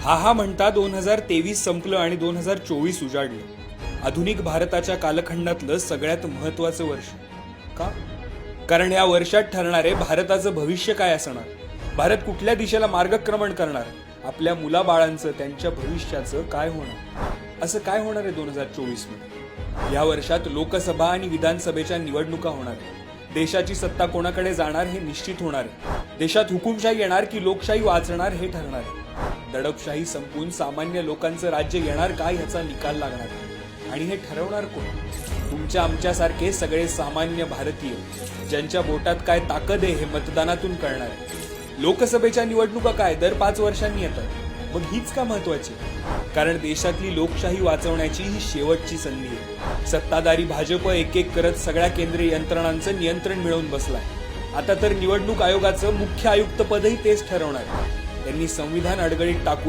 हा हा म्हणता दोन हजार तेवीस संपलं आणि दोन हजार चोवीस उजाडलं. आधुनिक भारताच्या कालखंडातलं सगळ्यात महत्वाचं वर्ष. का? कारण या वर्षात ठरणारे भारताचं भविष्य काय असणार? भारत कुठल्या दिशेला मार्गक्रमण करणार? आपल्या मुलाबाळांचं त्यांच्या भविष्याचं काय होणार? असं काय होणार आहे दोन हजार चोवीसमध्ये या वर्षात लोकसभा आणि विधानसभेच्या निवडणुका होणार आहे देशाची सत्ता कोणाकडे जाणार हे निश्चित होणार आहे. देशात हुकुमशाही येणार की लोकशाही वाचणार हे ठरणार आहे. दडपशाही संपून सामान्य लोकांचं राज्य येणार का ह्याचा निकाल लागणार? आणि हे ठरवणार कोण? तुमच्या आमच्यासारखे सगळे सामान्य भारतीय ज्यांच्या बोटात काय ताकद आहे हे मतदानातून कळणार. आहे लोकसभेच्या निवडणुका काय? दर पाच वर्षांनी येतात. मग हीच का महत्वाची? कारण देशातली लोकशाही वाचवण्याची ही शेवटची संधी आहे. सत्ताधारी भाजप एक एक करत सगळ्या केंद्रीय यंत्रणांचं नियंत्रण मिळवून बसलाय. आता तर निवडणूक आयोगाचं मुख्य आयुक्त पदही तेच ठरवणार. त्यांनी संविधान अडगळीत टाकून